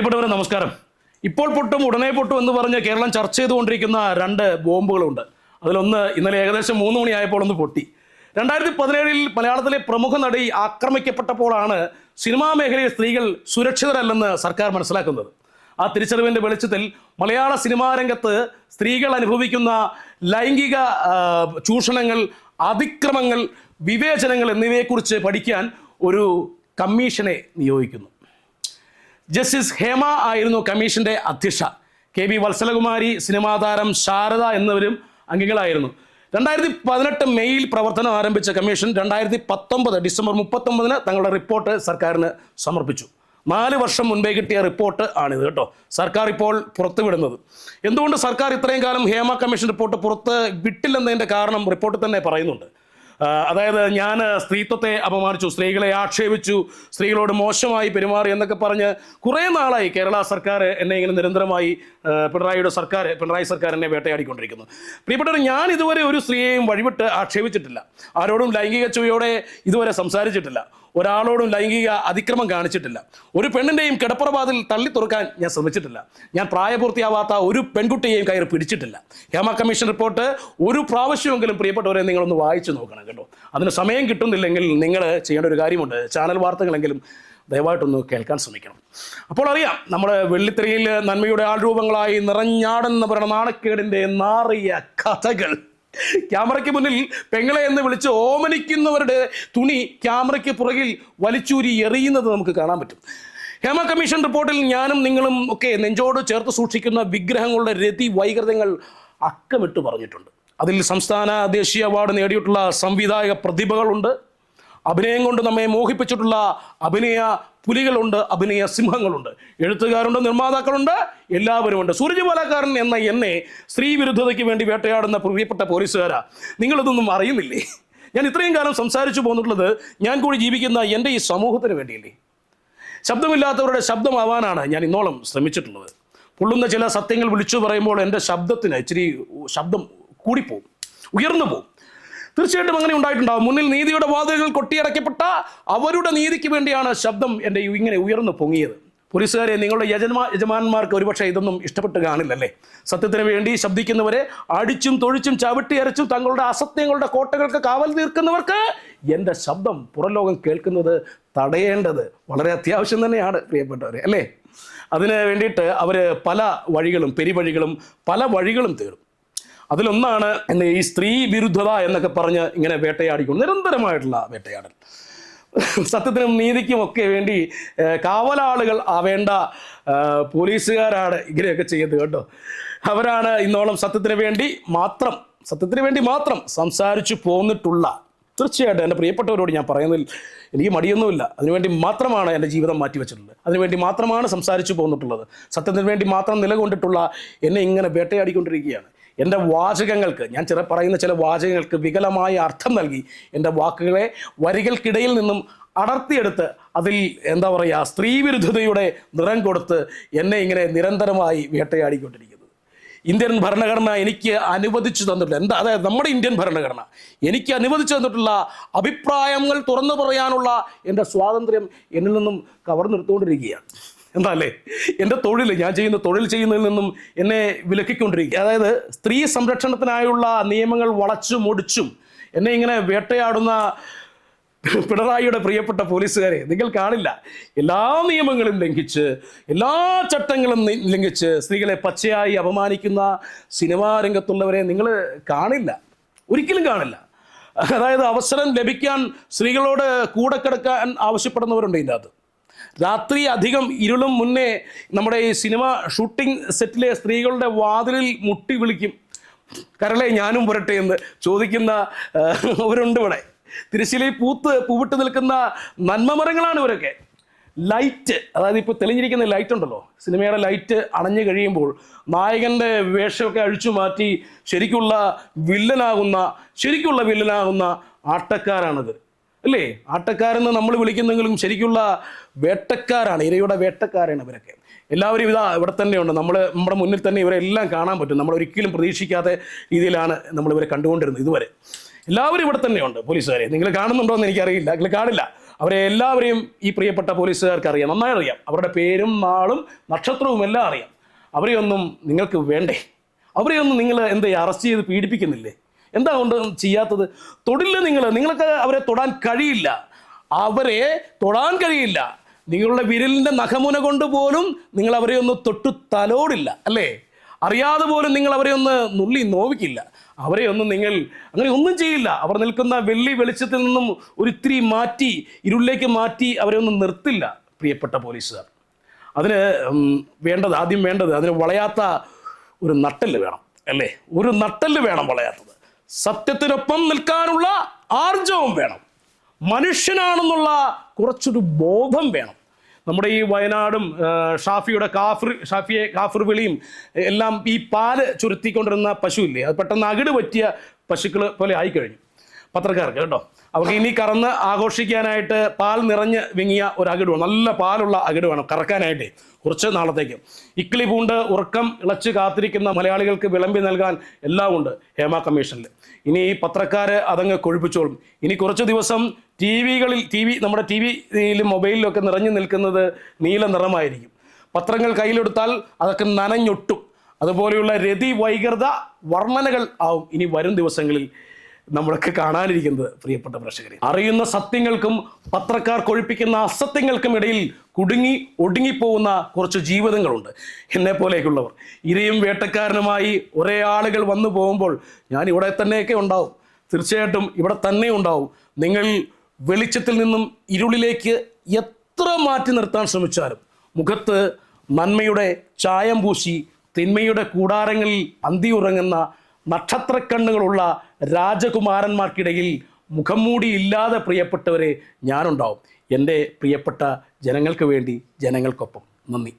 പ്രിയപ്പെട്ടവരെ നമസ്കാരം. ഇപ്പോൾ പൊട്ടും ഉടനെ പൊട്ടും എന്ന് പറഞ്ഞ് കേരളം ചർച്ച ചെയ്തുകൊണ്ടിരിക്കുന്ന രണ്ട് ബോംബുകളുണ്ട്. അതിലൊന്ന് ഇന്നലെ ഏകദേശം മൂന്ന് മണിയായപ്പോൾ ഒന്ന് പൊട്ടി. രണ്ടായിരത്തി പതിനേഴിൽ മലയാളത്തിലെ പ്രമുഖ നടി ആക്രമിക്കപ്പെട്ടപ്പോഴാണ് സിനിമാ മേഖലയിൽ സ്ത്രീകൾ സുരക്ഷിതരല്ലെന്ന് സർക്കാർ മനസ്സിലാക്കുന്നത്. ആ തിരിച്ചറിവിന്റെ വെളിച്ചത്തിൽ മലയാള സിനിമാ രംഗത്ത് സ്ത്രീകൾ അനുഭവിക്കുന്ന ലൈംഗിക ചൂഷണങ്ങൾ അതിക്രമങ്ങൾ വിവേചനങ്ങൾ എന്നിവയെക്കുറിച്ച് പഠിക്കാൻ ഒരു കമ്മീഷനെ നിയോഗിക്കുന്നു. ജസ്റ്റിസ് ഹേമ ആയിരുന്നു കമ്മീഷന്റെ അധ്യക്ഷ. കെ ബി വത്സലകുമാരി സിനിമാ താരം ശാരദ എന്നിവരും അംഗങ്ങളായിരുന്നു. രണ്ടായിരത്തി പതിനെട്ട് മെയ്യിൽ പ്രവർത്തനം ആരംഭിച്ച കമ്മീഷൻ രണ്ടായിരത്തി പത്തൊമ്പത് ഡിസംബർ മുപ്പത്തൊമ്പതിന് തങ്ങളുടെ റിപ്പോർട്ട് സർക്കാരിന് സമർപ്പിച്ചു. നാല് വർഷം മുൻപേ കിട്ടിയ റിപ്പോർട്ട് ആണിത് കേട്ടോ. സർക്കാർ ഇപ്പോൾ പുറത്തുവിടുന്നത്. എന്തുകൊണ്ട് സർക്കാർ ഇത്രയും കാലം ഹേമ കമ്മീഷൻ റിപ്പോർട്ട് പുറത്ത് വിട്ടില്ലെന്നതിന്റെ കാരണം റിപ്പോർട്ടിൽ തന്നെ പറയുന്നുണ്ട്. അതായത് ഞാൻ സ്ത്രീത്വത്തെ അപമാനിച്ചു സ്ത്രീകളെ ആക്ഷേപിച്ചു സ്ത്രീകളോട് മോശമായി പെരുമാറി എന്നൊക്കെ പറഞ്ഞ് കുറേ നാളായി കേരള സർക്കാർ എന്നെ ഇങ്ങനെ നിരന്തരമായി പിണറായിയുടെ സർക്കാർ പിണറായി സർക്കാർ എന്നെ വേട്ടയാടിക്കൊണ്ടിരിക്കുന്നു. പ്രിയപ്പെട്ടവർ ഞാൻ ഇതുവരെ ഒരു സ്ത്രീയെയും വഴിവിട്ട് ആക്ഷേപിച്ചിട്ടില്ല. ആരോടും ലൈംഗിക ചുവയോടെ ഇതുവരെ സംസാരിച്ചിട്ടില്ല. ഒരാളോടും ലൈംഗിക അതിക്രമം കാണിച്ചിട്ടില്ല. ഒരു പെണ്ണിന്റെയും കിടപ്പുറവാതിൽ തള്ളി തുറക്കാൻ ഞാൻ ശ്രമിച്ചിട്ടില്ല. ഞാൻ പ്രായപൂർത്തിയാവാത്ത ഒരു പെൺകുട്ടിയെയും കയറി പിടിച്ചിട്ടില്ല. ഹേമ കമ്മീഷൻ റിപ്പോർട്ട് ഒരു പ്രാവശ്യമെങ്കിലും പ്രിയപ്പെട്ടവരെ നിങ്ങളൊന്ന് വായിച്ചു നോക്കണം കേട്ടോ. അതിന് സമയം കിട്ടുന്നില്ലെങ്കിൽ നിങ്ങൾ ചെയ്യേണ്ട ഒരു കാര്യമുണ്ട്. ചാനൽ വാർത്തകളെങ്കിലും ദയവായിട്ടൊന്ന് കേൾക്കാൻ ശ്രമിക്കണം. അപ്പോൾ അറിയാം നമ്മുടെ വെള്ളിത്തിരയിൽ നന്മയുടെ ആൾരൂപങ്ങളായി പറയുന്ന നാണക്കേടിന്റെ നാറിയ കഥകൾ. ക്യാമറയ്ക്ക് മുന്നിൽ പെങ്ങളെ എന്ന് വിളിച്ച് ഓമനിക്കുന്നവരുടെ തുണി ക്യാമറയ്ക്ക് പുറകിൽ വലിച്ചൂരി എറിയുന്നത് നമുക്ക് കാണാൻ പറ്റും. ഹേമ കമ്മീഷൻ റിപ്പോർട്ടിൽ ഞാനും നിങ്ങളും ഒക്കെ നെഞ്ചോട് ചേർത്ത് സൂക്ഷിക്കുന്ന വിഗ്രഹങ്ങളുടെ രതി വൈകൃതങ്ങൾ അക്കമിട്ട് പറഞ്ഞിട്ടുണ്ട്. അതിൽ സംസ്ഥാന ദേശീയ അവാർഡ് നേടിയിട്ടുള്ള സംവിധായക പ്രതിഭകളുണ്ട്. അഭിനയം കൊണ്ട് നമ്മെ മോഹിപ്പിച്ചിട്ടുള്ള അഭിനയ പുലികളുണ്ട് അഭിനയ സിംഹങ്ങളുണ്ട്. എഴുത്തുകാരുണ്ട് നിർമ്മാതാക്കളുണ്ട് എല്ലാവരുമുണ്ട്. സൂര്യപാലക്കാരൻ എന്ന എന്നെ സ്ത്രീ വിരുദ്ധതയ്ക്ക് വേണ്ടി വേട്ടയാടുന്ന പ്രിയപ്പെട്ട പോലീസുകാരാ. നിങ്ങളിതൊന്നും അറിയുന്നില്ലേ? ഞാൻ ഇത്രയും കാലം സംസാരിച്ചു പോന്നിട്ടുള്ളത് ഞാൻ കൂടി ജീവിക്കുന്ന എന്റെ ഈ സമൂഹത്തിന് വേണ്ടിയില്ലേ? ശബ്ദമില്ലാത്തവരുടെ ശബ്ദമാവാനാണ് ഞാൻ ഇന്നോളം ശ്രമിച്ചിട്ടുള്ളത്. പൊള്ളുന്ന ചില സത്യങ്ങൾ വിളിച്ചു പറയുമ്പോൾ എന്റെ ശബ്ദത്തിന് ഇച്ചിരി ശബ്ദം കൂടിപ്പോവും ഉയർന്നു പോവും തീർച്ചയായിട്ടും അങ്ങനെ ഉണ്ടായിട്ടുണ്ടാവും. മുന്നിൽ നീതിയുടെ വാതിലുകൾ കൊട്ടിയടക്കപ്പെട്ട അവരുടെ നീതിക്ക് വേണ്ടിയാണ് ശബ്ദം എന്റെ ഇങ്ങനെ ഉയർന്നു പൊങ്ങിയത്. പോലീസുകാരെ നിങ്ങളുടെ യജമാ യജമാന്മാർക്ക് ഒരുപക്ഷെ ഇതൊന്നും ഇഷ്ടപ്പെട്ട് കാണില്ലല്ലേ? സത്യത്തിന് വേണ്ടി ശബ്ദിക്കുന്നവരെ അടിച്ചും തൊഴിച്ചും ചവിട്ടി അരച്ചും തങ്ങളുടെ അസത്യങ്ങളുടെ കോട്ടകൾക്ക് കാവൽ തീർക്കുന്നവർക്ക് എന്റെ ശബ്ദം പുറലോകം കേൾക്കുന്നത് തടയേണ്ടത് വളരെ അത്യാവശ്യം തന്നെയാണ് പ്രിയപ്പെട്ടവരെ അല്ലേ? അതിന് വേണ്ടിയിട്ട് അവർ പല വഴികളും പെരുവഴികളും പല വഴികളും തേടും. അതിലൊന്നാണ് എന്നെ ഈ സ്ത്രീ വിരുദ്ധത എന്നൊക്കെ പറഞ്ഞ് ഇങ്ങനെ വേട്ടയാടിക്കൊണ്ട് നിരന്തരമായിട്ടുള്ള വേട്ടയാടൽ. സത്യത്തിനും നീതിക്കും ഒക്കെ വേണ്ടി കാവലാളുകൾ ആവേണ്ട വേണ്ട പോലീസുകാരാണ് ഇങ്ങനെയൊക്കെ ചെയ്യുന്നത് കേട്ടോ. അവരാണ് ഇന്നോളം സത്യത്തിന് വേണ്ടി മാത്രം സത്യത്തിന് വേണ്ടി മാത്രം സംസാരിച്ചു പോന്നിട്ടുള്ള തീർച്ചയായിട്ടും എന്റെ പ്രിയപ്പെട്ടവരോട് ഞാൻ പറയുന്നതിൽ എനിക്ക് മടിയൊന്നുമില്ല. അതിനുവേണ്ടി മാത്രമാണ് എന്റെ ജീവിതം മാറ്റിവെച്ചിട്ടുള്ളത്. അതിനുവേണ്ടി മാത്രമാണ് സംസാരിച്ചു പോന്നിട്ടുള്ളത്. സത്യത്തിന് വേണ്ടി മാത്രം നിലകൊണ്ടിട്ടുള്ള എന്നെ ഇങ്ങനെ വേട്ടയാടിക്കൊണ്ടിരിക്കുകയാണ്. എന്റെ വാചകങ്ങൾക്ക് ഞാൻ ചില പറയുന്ന ചില വാചകങ്ങൾക്ക് വികലമായ അർത്ഥം നൽകി. എന്റെ വാക്കുകളെ വരികൾക്കിടയിൽ നിന്നും അടർത്തിയെടുത്ത് അതിൽ എന്താ പറയുക സ്ത്രീവിരുദ്ധതയുടെ നിറം കൊടുത്ത് എന്നെ ഇങ്ങനെ നിരന്തരമായി വേട്ടയാടിക്കൊണ്ടിരിക്കുന്നത് ഇന്ത്യൻ ഭരണഘടന എനിക്ക് അനുവദിച്ചു തന്നിട്ടുള്ള എന്താ അതായത് നമ്മുടെ ഇന്ത്യൻ ഭരണഘടന എനിക്ക് അനുവദിച്ചു തന്നിട്ടുള്ള അഭിപ്രായങ്ങൾ തുറന്നു പറയാനുള്ള എന്റെ സ്വാതന്ത്ര്യം എന്നിൽ നിന്നും കവർന്നെടുത്തുകൊണ്ടിരിക്കുകയാണ്. എന്താ അല്ലേ എന്റെ തൊഴിൽ ഞാൻ ചെയ്യുന്ന തൊഴിൽ ചെയ്യുന്നതിൽ നിന്നും എന്നെ വിലക്കിക്കൊണ്ടിരിക്കുക. അതായത് സ്ത്രീ സംരക്ഷണത്തിനായുള്ള നിയമങ്ങൾ വളച്ചും ഒടിച്ചും എന്നെ ഇങ്ങനെ വേട്ടയാടുന്ന പിണറായിയുടെ പ്രിയപ്പെട്ട പോലീസുകാരെ നിങ്ങൾ കാണില്ല. എല്ലാ നിയമങ്ങളും ലംഘിച്ച് എല്ലാ ചട്ടങ്ങളും ലംഘിച്ച് സ്ത്രീകളെ പച്ചയായി അപമാനിക്കുന്ന സിനിമാ രംഗത്തുള്ളവരെ നിങ്ങൾ കാണില്ല. ഒരിക്കലും കാണില്ല. അതായത് അവസരം ലഭിക്കാൻ സ്ത്രീകളോട് കൂടെ കിടക്കാൻ ആവശ്യപ്പെടുന്നവരുണ്ട് ഇതിന്റെ അകത്ത് രാത്രി അധികം ഇരുളും മുന്നേ നമ്മുടെ ഈ സിനിമ ഷൂട്ടിംഗ് സെറ്റിലെ സ്ത്രീകളുടെ വാതിലിൽ മുട്ടി വിളിക്കും. കരളെ ഞാനും പുരട്ടെ എന്ന് ചോദിക്കുന്ന അവരുണ്ട് ഇവിടെ. തിരശ്ശീലി പൂത്ത് പൂവിട്ട് നിൽക്കുന്ന നന്മമരങ്ങളാണ് ഇവരൊക്കെ. ലൈറ്റ് അതായത് ഇപ്പോൾ തെളിഞ്ഞിരിക്കുന്ന ലൈറ്റ് ഉണ്ടല്ലോ. സിനിമയുടെ ലൈറ്റ് അണഞ്ഞു കഴിയുമ്പോൾ നായകന്റെ വേഷമൊക്കെ അഴിച്ചു മാറ്റി ശരിക്കുള്ള വില്ലനാകുന്ന ശരിക്കുള്ള വില്ലനാകുന്ന ആട്ടക്കാരാണിത്. അല്ലേ? ആട്ടക്കാരെന്ന് നമ്മൾ വിളിക്കുന്നെങ്കിലും ശരിക്കുള്ള വേട്ടക്കാരാണ് ഇരയുടെ വേട്ടക്കാരാണ് ഇവരൊക്കെ. എല്ലാവരും ഇതാ ഇവിടെ തന്നെയുണ്ട്. നമ്മൾ നമ്മുടെ മുന്നിൽ തന്നെ ഇവരെല്ലാം കാണാൻ പറ്റും. നമ്മൾ ഒരിക്കലും പ്രതീക്ഷിക്കാത്ത രീതിയിലാണ് നമ്മൾ ഇവരെ കണ്ടുകൊണ്ടിരുന്നത് ഇതുവരെ. എല്ലാവരും ഇവിടെ തന്നെയുണ്ട് പോലീസുകാരെ. നിങ്ങൾ കാണുന്നുണ്ടോ എന്ന് എനിക്കറിയില്ല. നിങ്ങൾ കാണില്ല. അവരെ എല്ലാവരെയും ഈ പ്രിയപ്പെട്ട പോലീസുകാർക്ക് അറിയാം. നന്നായി അറിയാം. അവരുടെ പേരും നാളും നക്ഷത്രവും എല്ലാം അറിയാം. അവരെയൊന്നും നിങ്ങൾക്ക് വേണ്ടേ? അവരെയൊന്നും നിങ്ങൾ എന്താ അറസ്റ്റ് ചെയ്ത് പീഡിപ്പിക്കുന്നില്ലേ? എന്താ കൊണ്ട് ചെയ്യാത്തത്? തൊടില്ല നിങ്ങൾ നിങ്ങൾക്ക് അവരെ തൊടാൻ കഴിയില്ല. അവരെ തൊടാൻ കഴിയില്ല. നിങ്ങളുടെ വിരലിന്റെ നഖമുന കൊണ്ട് പോലും നിങ്ങൾ അവരെ ഒന്ന് തൊട്ടു തലോടില്ല അല്ലേ? അറിയാതെ പോലും നിങ്ങൾ അവരെ ഒന്ന് നുള്ളി നോവിക്കില്ല. അവരെ ഒന്നും നിങ്ങൾ അങ്ങനെ ഒന്നും ചെയ്യില്ല. അവർ നിൽക്കുന്ന വെള്ളി വെളിച്ചത്തിൽ നിന്നും ഒരിത്തിരി മാറ്റി ഇരുളിലേക്ക് മാറ്റി അവരെ ഒന്നും നിർത്തില്ല പ്രിയപ്പെട്ട പോലീസുകാർ. അതിന് വേണ്ടത് ആദ്യം വേണ്ടത് അതിന് വളയാത്ത ഒരു നട്ടൽ വേണം അല്ലേ? ഒരു നട്ടൽ വേണം വളയാത്തത്. സത്യത്തിനൊപ്പം നിൽക്കാനുള്ള ആർജവും വേണം. മനുഷ്യനാണെന്നുള്ള കുറച്ചൊരു ബോധം വേണം. നമ്മുടെ ഈ വയനാടും ഷാഫിയുടെ കാഫിർ ഷാഫിയെ കാഫിർ വിളിയും എല്ലാം ഈ പാൽ ചുരുത്തിക്കൊണ്ടിരുന്ന പശു ഇല്ലേ അത് പെട്ടെന്ന് അകിട് പറ്റിയ പശുക്കൾ പോലെ ആയിക്കഴിഞ്ഞു. പത്രക്കാർക്ക് കേട്ടോ അവർക്ക് ഇനി കറന്ന് ആഘോഷിക്കാനായിട്ട് പാൽ നിറഞ്ഞ് വിങ്ങിയ ഒരു അകിട് നല്ല പാലുള്ള അകിട് വേണം കറക്കാനായിട്ട് കുറച്ച് നാളത്തേക്ക്. ഇക്കിളി പൂണ്ട് ഉറക്കം ഇളച്ച് കാത്തിരിക്കുന്ന മലയാളികൾക്ക് വിളമ്പി നൽകാൻ എല്ലാം ഉണ്ട് ഹേമ കമ്മീഷനിൽ ഇനി ഈ പത്രക്കാർ അതങ്ങ് കൊഴുപ്പിച്ചോളും. ഇനി കുറച്ച് ദിവസം ടി വികളിൽ ടി വി നമ്മുടെ ടി വിയിലും മൊബൈലിലും ഒക്കെ നിറഞ്ഞു നിൽക്കുന്നത് നീല നിറമായിരിക്കും. പത്രങ്ങൾ കയ്യിലെടുത്താൽ അതൊക്കെ നനഞ്ഞൊട്ടും. അതുപോലെയുള്ള രതി വൈകൃത വർണനകൾ ആവും ഇനി വരും ദിവസങ്ങളിൽ നമ്മളൊക്കെ കാണാനിരിക്കുന്നത് പ്രിയപ്പെട്ട പ്രേക്ഷകരെ. അറിയുന്ന സത്യങ്ങൾക്കും പത്രക്കാർ കൊഴിപ്പിക്കുന്ന അസത്യങ്ങൾക്കും ഇടയിൽ കുടുങ്ങി ഒടുങ്ങിപ്പോകുന്ന കുറച്ച് ജീവിതങ്ങളുണ്ട്. എന്നെ പോലെയൊക്കെയുള്ളവർ. ഇരയും വേട്ടക്കാരനുമായി ഒരേ ആളുകൾ വന്നു പോകുമ്പോൾ ഞാൻ ഇവിടെ തന്നെയൊക്കെ ഉണ്ടാവും. തീർച്ചയായിട്ടും ഇവിടെ തന്നെ ഉണ്ടാവും. നിങ്ങൾ വെളിച്ചത്തിൽ നിന്നും ഇരുളിലേക്ക് എത്ര മാറ്റി നിർത്താൻ ശ്രമിച്ചാലും മുഖത്ത് നന്മയുടെ ചായം പൂശി തിന്മയുടെ കൂടാരങ്ങളിൽ അന്തിയുറങ്ങുന്ന നക്ഷത്രക്കണ്ണുകളുള്ള രാജകുമാരന്മാർക്കിടയിൽ മുഖം മൂടി ഇല്ലാതെ പ്രിയപ്പെട്ടവരെ ഞാനുണ്ടാവും. എന്റെ പ്രിയപ്പെട്ട ജനങ്ങൾക്ക് വേണ്ടി ജനങ്ങൾക്കൊപ്പം. നന്ദി.